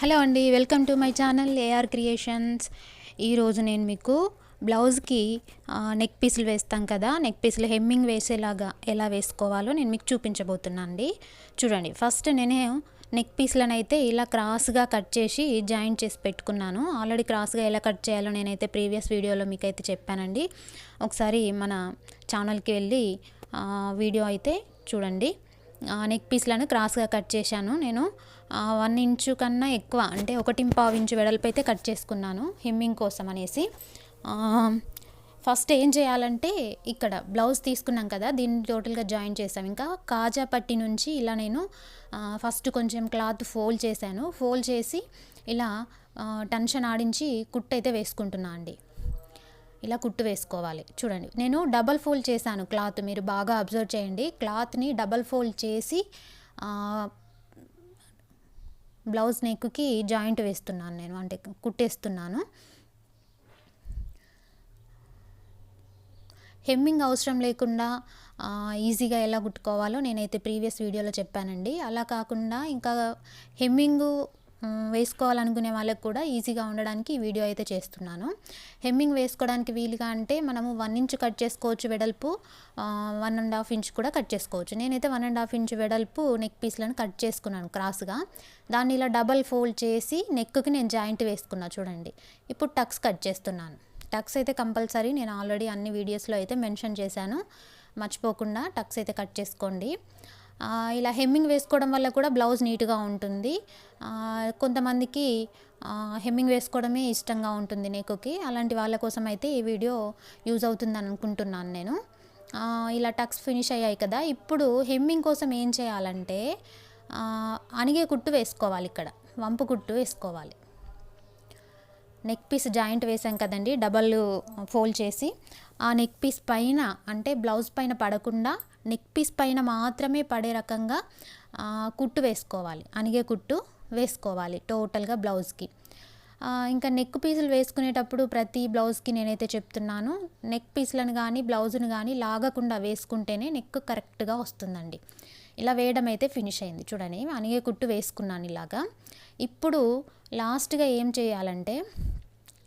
Hello అండి welcome to my channel AR creations ఈరోజు నేను మీకు బ్లౌజ్కి నెక్ పీసులు వేస్తాం కదా నెక్ పీసులు హెమ్మింగ్ వేసేలాగా ఎలా వేసుకోవాలో నేను మీకు చూపించబోతున్నాను అండి చూడండి ఫస్ట్ నేను నెక్ పీస్లను అయితే ఇలా క్రాస్గా కట్ చేసి జాయింట్ చేసి పెట్టుకున్నాను. ఆల్రెడీ క్రాస్గా ఎలా కట్ చేయాలో నేనైతే ప్రీవియస్ వీడియోలో మీకు అయితే చెప్పానండి. ఒకసారి మన ఛానల్కి వెళ్ళి వీడియో అయితే చూడండి. నెక్ పీస్లను క్రాస్గా కట్ చేశాను. నేను వన్ ఇంచు కన్నా ఎక్కువ అంటే ఒకటి పావు ఇంచు వెడల్పు అయితే కట్ చేసుకున్నాను హెమ్మింగ్ కోసం అనేసి. ఫస్ట్ ఏం చేయాలంటే ఇక్కడ బ్లౌజ్ తీసుకున్నాం కదా దీన్ని టోటల్గా జాయిన్ చేసాం ఇంకా కాజా పట్టి నుంచి ఇలా నేను ఫస్ట్ కొంచెం క్లాత్ ఫోల్డ్ చేశాను. ఫోల్డ్ చేసి ఇలా టెన్షన్ ఆడించి కుట్టు అయితే వేసుకుంటున్నా అండి. ఇలా కుట్టు వేసుకోవాలి. చూడండి నేను డబల్ ఫోల్డ్ చేశాను క్లాత్ మీరు బాగా అబ్జర్వ్ చేయండి. క్లాత్ని డబల్ ఫోల్డ్ చేసి బ్లౌజ్ నెక్కి జాయింట్ వేస్తున్నాను నేను అంటే కుట్టేస్తున్నాను. హెమ్మింగ్ అవసరం లేకుండా ఈజీగా ఎలా కుట్టుకోవాలో నేనైతే ప్రీవియస్ వీడియోలో చెప్పానండి. అలా కాకుండా ఇంకా హెమ్మింగ్ వేసుకోవాలనుకునే వాళ్ళకి కూడా ఈజీగా ఉండడానికి ఈ వీడియో అయితే చేస్తున్నాను. హెమ్మింగ్ వేసుకోవడానికి వీలుగా అంటే మనము వన్ ఇంచ్ కట్ చేసుకోవచ్చు వెడల్పు వన్ అండ్ హాఫ్ ఇంచ్ కూడా కట్ చేసుకోవచ్చు. నేనైతే వన్ అండ్ హాఫ్ ఇంచ్ వెడల్పు నెక్ పీస్లను కట్ చేసుకున్నాను క్రాస్గా దాన్ని ఇలా డబల్ ఫోల్డ్ చేసి నెక్కి నేను జాయింట్ వేసుకున్నా చూడండి. ఇప్పుడు టక్స్ కట్ చేస్తున్నాను. టక్స్ అయితే కంపల్సరీ నేను ఆల్రెడీ అన్ని వీడియోస్లో అయితే మెన్షన్ చేశాను. మర్చిపోకుండా టక్స్ అయితే కట్ చేసుకోండి. ఇలా హెమ్మింగ్ వేసుకోవడం వల్ల కూడా బ్లౌజ్ నీట్గా ఉంటుంది. కొంతమందికి హెమ్మింగ్ వేసుకోవడమే ఇష్టంగా ఉంటుంది నెక్కుకి అలాంటి వాళ్ళ కోసం అయితే ఈ వీడియో యూజ్ అవుతుంది అనుకుంటున్నాను నేను. ఇలా టక్స్ ఫినిష్ అయ్యాయి కదా. ఇప్పుడు హెమ్మింగ్ కోసం ఏం చేయాలంటే అణిగే కుట్టు వేసుకోవాలి ఇక్కడ. వంపు కుట్టు వేసుకోవాలి. నెక్ పీస్ జాయింట్ వేసాం కదండి డబల్ ఫోల్డ్ చేసి. ఆ నెక్ పీస్ పైన అంటే బ్లౌజ్ పైన పడకుండా నెక్ పీస్ పైన మాత్రమే పడే రకంగా కుట్టు వేసుకోవాలి. అనిగే కుట్టు వేసుకోవాలి టోటల్గా బ్లౌజ్కి ఇంకా నెక్ పీసులు వేసుకునేటప్పుడు ప్రతి బ్లౌజ్కి నేనైతే చెప్తున్నాను నెక్ పీసులను కానీ బ్లౌజ్ను కానీ లాగకుండా వేసుకుంటేనే నెక్ కరెక్ట్గా వస్తుందండి. ఇలా వేయడం అయితే ఫినిష్ అయింది. చూడండి అనిగే కుట్టు వేసుకున్నాను ఇలాగా. ఇప్పుడు లాస్ట్గా ఏం చేయాలంటే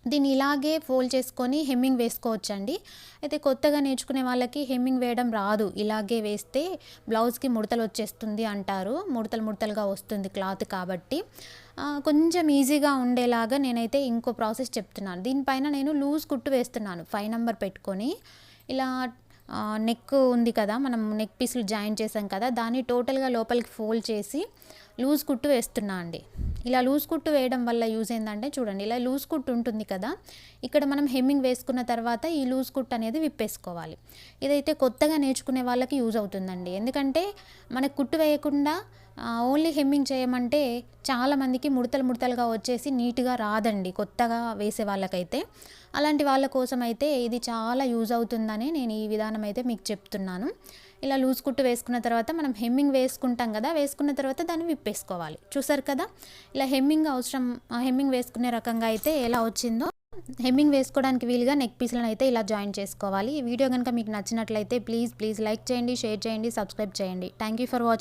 దీన్ని ఇలాగే ఫోల్డ్ చేసుకొని హెమ్మింగ్ వేసుకోవచ్చండి. అయితే కొత్తగా నేర్చుకునే వాళ్ళకి హెమ్మింగ్ వేయడం రాదు. ఇలాగే వేస్తే బ్లౌజ్కి ముడతలు వచ్చేస్తుంది అంటారు. ముడతలు ముడతలుగా వస్తుంది క్లాత్ కాబట్టి. కొంచెం ఈజీగా ఉండేలాగా నేనైతే ఇంకో ప్రాసెస్ చెప్తున్నాను. దీనిపైన నేను లూజ్ కుట్టు వేస్తున్నాను. ఫైవ్ నెంబర్ పెట్టుకొని. ఇలా నెక్ ఉంది కదా మనం నెక్ పీసులు జాయిన్ చేసాం కదా దాన్ని టోటల్గా లోపలికి ఫోల్డ్ చేసి లూజ్ కుట్టు వేస్తున్నా అండి. ఇలా లూజ్ కుట్టు వేయడం వల్ల యూజ్ ఏంటంటే చూడండి ఇలా లూజ్ కుట్టు ఉంటుంది కదా ఇక్కడ మనం హెమ్మింగ్ వేసుకున్న తర్వాత ఈ లూజ్ కుట్టు అనేది విప్పేసుకోవాలి. ఇదైతే కొత్తగా నేర్చుకునే వాళ్ళకి యూజ్ అవుతుందండి. ఎందుకంటే మనకు కుట్టు వేయకుండా ఓన్లీ హెమ్మింగ్ చేయమంటే చాలామందికి ముడతలు ముడతలుగా వచ్చేసి నీట్గా రాదండి కొత్తగా వేసే వాళ్ళకైతే. అలాంటి వాళ్ళ కోసం అయితే ఇది చాలా యూజ్ అవుతుందని నేను ఈ విధానం అయితే మీకు చెప్తున్నాను. ఇలా లూజ్ కుట్టు వేసుకున్న తర్వాత మనం హెమ్మింగ్ వేసుకుంటాం కదా వేసుకున్న తర్వాత దాన్ని విప్పేసుకోవాలి. చూసారు కదా ఇలా హెమ్మింగ్ అవసరం ఆ హెమ్మింగ్ వేసుకునే రకంగా అయితే ఎలా వచ్చిందో హెమ్మింగ్ వేసుకోవడానికి వీలుగా నెక్ పీస్లను అయితే ఇలా జాయిన్ చేసుకోవాలి. ఈ వీడియో కనుక మీకు నచ్చినట్లయితే ప్లీజ్ ప్లీజ్ లైక్ చేయండి షేర్ చేయండి సబ్స్క్రైబ్ చేయండి. Thank you for watching